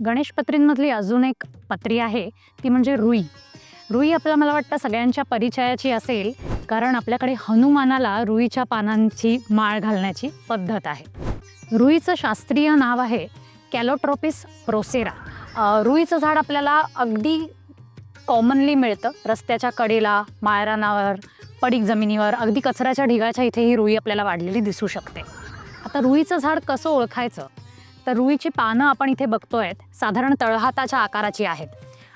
गणेशपत्रींमधली अजून एक पत्री आहे ती म्हणजे रुई. रुई आपल्याला मला वाटतं सगळ्यांच्या परिचयाची असेल कारण आपल्याकडे हनुमानाला रुईच्या पानांची माळ घालण्याची पद्धत आहे. रुईचं शास्त्रीय नाव आहे कॅलोट्रोपिस प्रोसेरा. रुईचं झाड आपल्याला अगदी कॉमनली मिळतं. रस्त्याच्या कडेला माळरानावर पडीक जमिनीवर अगदी कचऱ्याच्या ढिगाच्या इथे ही रुई आपल्याला वाढलेली दिसू शकते. आता रुईचं झाड कसं ओळखायचं? तर रुईची पानं आपण इथे बघतोय साधारण तळहाताच्या आकाराची आहेत.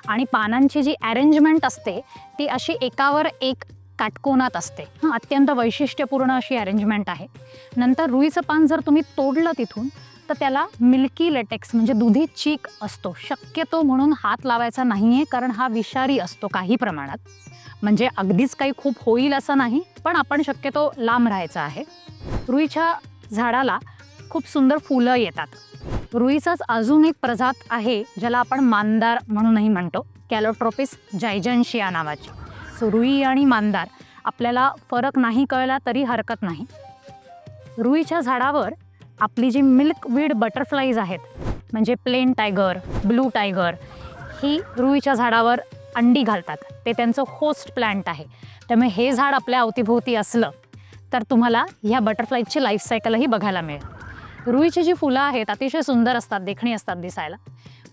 आणि पानांची जी अरेंजमेंट असते ती अशी एकावर एक काटकोनात असते. हां अत्यंत वैशिष्ट्यपूर्ण अशी अरेंजमेंट आहे. नंतर रुईचं पान जर तुम्ही तोडलं तिथून तर त्याला मिल्की लेटेक्स म्हणजे दुधी चीक असतो. शक्यतो म्हणून हात लावायचा नाही आहे कारण हा विषारी असतो काही प्रमाणात. म्हणजे अगदीच काही खूप होईल असं नाही पण आपण शक्यतो लांब राहायचं आहे. रुईच्या झाडाला खूप सुंदर फुलं येतात. रुईचाच अजून एक प्रजात आहे ज्याला आपण मांदार म्हणूनही म्हणतो. कॅलोट्रोपिस जायजन्शिया नावाची. सो रुई आणि मांदार आपल्याला फरक नाही कळला तरी हरकत नाही. रुईच्या झाडावर आपली जी मिल्कवीड बटरफ्लाईज आहेत म्हणजे प्लेन टायगर ब्लू टायगर ही रुईच्या झाडावर अंडी घालतात. ते त्यांचं होस्ट प्लांट आहे. त्यामुळे हे झाड आपल्या अवतीभोवती असलं तर तुम्हाला ह्या बटरफ्लाईजची लाईफ सायकलही बघायला मिळेल. रुईची जी फुलं आहेत अतिशय सुंदर असतात देखणी असतात दिसायला.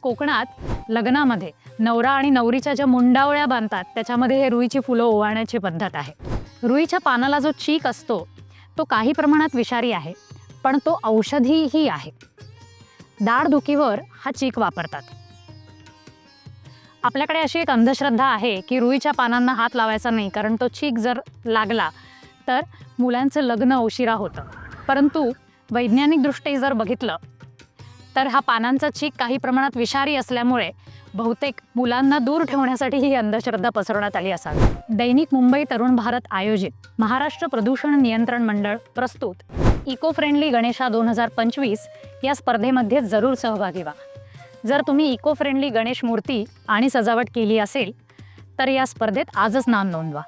कोकणात लग्नामध्ये नवरा आणि नवरीच्या ज्या मुंडावळ्या बांधतात त्याच्यामध्ये हे रुईची फुलं ओवाळण्याची पद्धत आहे. रुईच्या पानाला जो चीक असतो तो काही प्रमाणात विषारी आहे पण तो औषधीही आहे. दाढदुखीवर हा चीक वापरतात. आपल्याकडे अशी एक अंधश्रद्धा आहे की रुईच्या पानांना हात लावायचा नाही कारण तो चीक जर लागला तर मुलांचं लग्न उशिरा होतं. परंतु वैज्ञानिकदृष्ट्या जर बघितलं तर हा पानांचा चीक काही प्रमाणात विषारी असल्यामुळे बहुतेक मुलांना दूर ठेवण्यासाठी ही अंधश्रद्धा पसरवण्यात आली असावी. दैनिक मुंबई तरुण भारत आयोजित महाराष्ट्र प्रदूषण नियंत्रण मंडळ प्रस्तुत इको फ्रेंडली गणेशा दोन हजार पंचवीस या स्पर्धेमध्ये जरूर सहभागी व्हा. जर तुम्ही इको फ्रेंडली गणेश मूर्ती आणि सजावट केली असेल तर या स्पर्धेत आजच नाम नोंदवा.